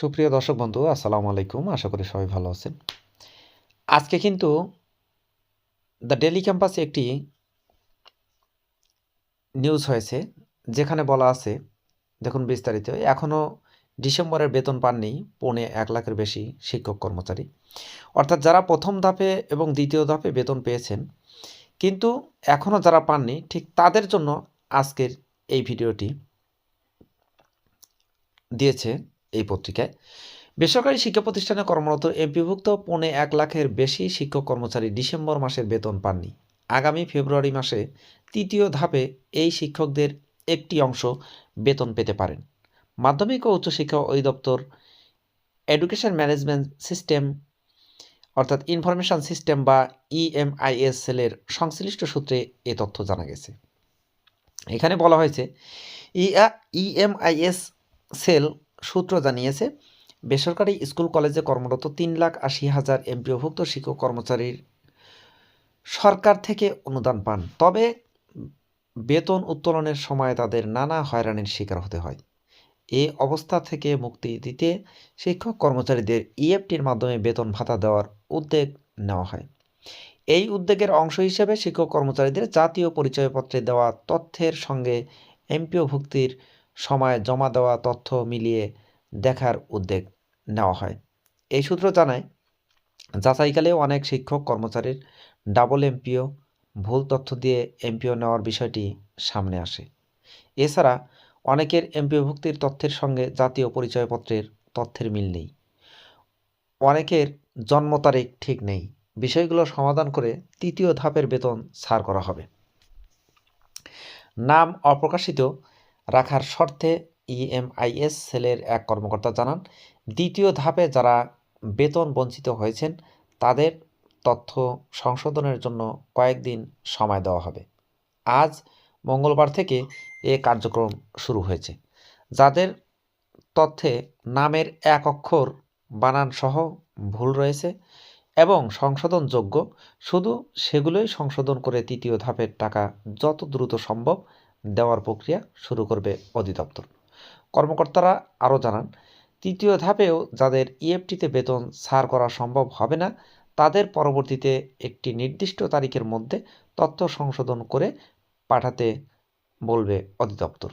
সুপ্রিয় দর্শক বন্ধু, আসসালামু আলাইকুম। আশা করি সবাই ভালো আছেন। আজকে কিন্তু দ্য ডেলি ক্যাম্পাসে একটি নিউজ হয়েছে, যেখানে বলা আছে, দেখুন বিস্তারিত এখনও ডিসেম্বরের বেতন পাননি পৌনে এক লাখের বেশি শিক্ষক কর্মচারী। অর্থাৎ যারা প্রথম ধাপে এবং দ্বিতীয় ধাপে বেতন পেয়েছেন, কিন্তু এখনও যারা পাননি, ঠিক তাদের জন্য আজকের এই ভিডিওটি দিয়েছে। এই পত্রিকায়। বেসরকারি শিক্ষা প্রতিষ্ঠানে কর্মরত এমপিভুক্ত পৌনে এক লাখের বেশি শিক্ষক কর্মচারী ডিসেম্বর মাসের বেতন পাননি। আগামী ফেব্রুয়ারি মাসে তৃতীয় ধাপে এই শিক্ষকদের একটি অংশ বেতন পেতে পারেন। মাধ্যমিক ও উচ্চশিক্ষা অধিদপ্তর এডুকেশন ম্যানেজমেন্ট সিস্টেম অর্থাৎ ইনফরমেশন সিস্টেম বা ইএমআইএস সেলের সংশ্লিষ্ট সূত্রে এ তথ্য জানা গেছে। এখানে বলা হয়েছে ইএমআইএস সেল সূত্র জানিয়েছে, বেসরকারি স্কুল কলেজে কর্মরত তিন লাখ আশি হাজার এমপিওভুক্ত শিক্ষক কর্মচারীর সরকার থেকে অনুদান পান। তবে বেতন উত্তোলনের সময় তাদের নানা হয়রানির শিকার হতে হয়। এ অবস্থা থেকে মুক্তি দিতে শিক্ষক কর্মচারীদের ইএফটির মাধ্যমে বেতন ভাতা দেওয়ার উদ্যোগ নেওয়া হয়। এই উদ্যোগের অংশ হিসেবে শিক্ষক কর্মচারীদের জাতীয় পরিচয়পত্রে দেওয়া তথ্যের সঙ্গে এমপিও ভুক্তির সময় জমা দেওয়া তথ্য মিলিয়ে দেখার উদ্যোগ নেওয়া হয়। এই সূত্র জানায় যাচাইকালেও অনেক শিক্ষক, কর্মচারীর ডাবল এমপিও, ভুল তথ্য দিয়ে এমপিও নেওয়ার বিষয়টি সামনে আসে। এছাড়া অনেকের এমপিও ভুক্তির তথ্যের সঙ্গে জাতীয় পরিচয়পত্রের তথ্যের মিল নেই। অনেকের জন্ম তারিখ ঠিক নেই। বিষয়গুলো সমাধান করে তৃতীয় ধাপের বেতন ছাড় করা হবে। নাম অপ্রকাশিত রাখার শর্তে ইএমআইএস সেলের এক কর্মকর্তা জানান, দ্বিতীয় ধাপে যারা বেতন বঞ্চিত হয়েছেন, তাদের তথ্য সংশোধনের জন্য কয়েকদিন সময় দেওয়া হবে। আজ মঙ্গলবার থেকে এ কার্যক্রম শুরু হয়েছে। যাদের তথ্যে নামের এক অক্ষর বানান সহ ভুল রয়েছে এবং সংশোধনযোগ্য, শুধু সেগুলোই সংশোধন করে তৃতীয় ধাপের টাকা যত দ্রুত সম্ভব দেওয়ার প্রক্রিয়া শুরু করবে অধিদপ্তর। কর্মকর্তারা আরও জানান, তৃতীয় ধাপেও যাদের ইএফটিতে বেতন ছাড় করা সম্ভব হবে না, তাদের পরবর্তীতে একটি নির্দিষ্ট তারিখের মধ্যে তথ্য সংশোধন করে পাঠাতে বলবে অধিদপ্তর।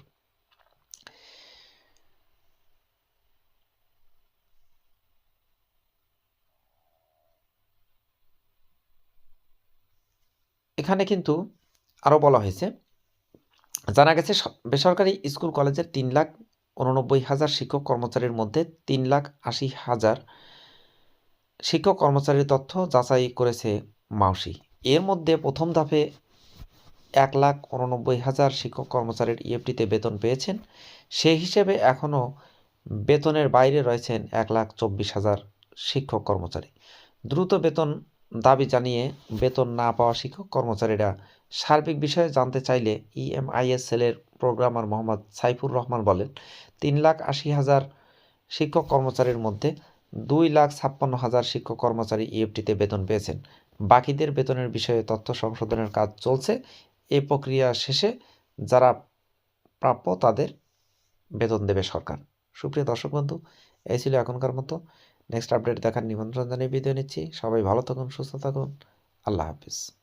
এখানে কিন্তু আরও বলা হয়েছে জানা গেছে বেসরকারি স্কুল কলেজের তিন লাখ উননব্বই হাজার শিক্ষক কর্মচারীর মধ্যে তিন লাখ আশি হাজার শিক্ষক কর্মচারীর তথ্য যাচাই করেছে মাউসি। এর মধ্যে প্রথম ধাপে এক লাখ উননব্বই হাজার শিক্ষক কর্মচারীর ইএফটিতে বেতন পেয়েছেন। সেই হিসেবে এখনও বেতনের বাইরে রয়েছেন এক লাখ চব্বিশ হাজার শিক্ষক কর্মচারী। দ্রুত বেতন দাবি জানিয়ে বেতন না পাওয়া শিক্ষক কর্মচারীরা সার্বিক বিষয়ে জানতে চাইলে ইএমআইএস সেলের প্রোগ্রামার মোহাম্মদ সাইফুর রহমান বলেন, তিন লাখ আশি হাজার শিক্ষক কর্মচারীর মধ্যে দুই লাখ ছাপ্পান্ন হাজার শিক্ষক কর্মচারী ইএফটিতে বেতন পেয়েছেন। বাকিদের বেতনের বিষয়ে তথ্য সংশোধনের কাজ চলছে। এ প্রক্রিয়া শেষে যারা প্রাপ্য তাদের বেতন দেবে সরকার। সুপ্রিয় দর্শক বন্ধু, এই ছিল এখনকার মতো। নেক্সট আপডেট দেখার নিমন্ত্রণ জানিয়ে বিদায় নিচ্ছি। সবাই ভালো থাকুন সুস্থ থাকুন। আল্লাহ হাফিজ।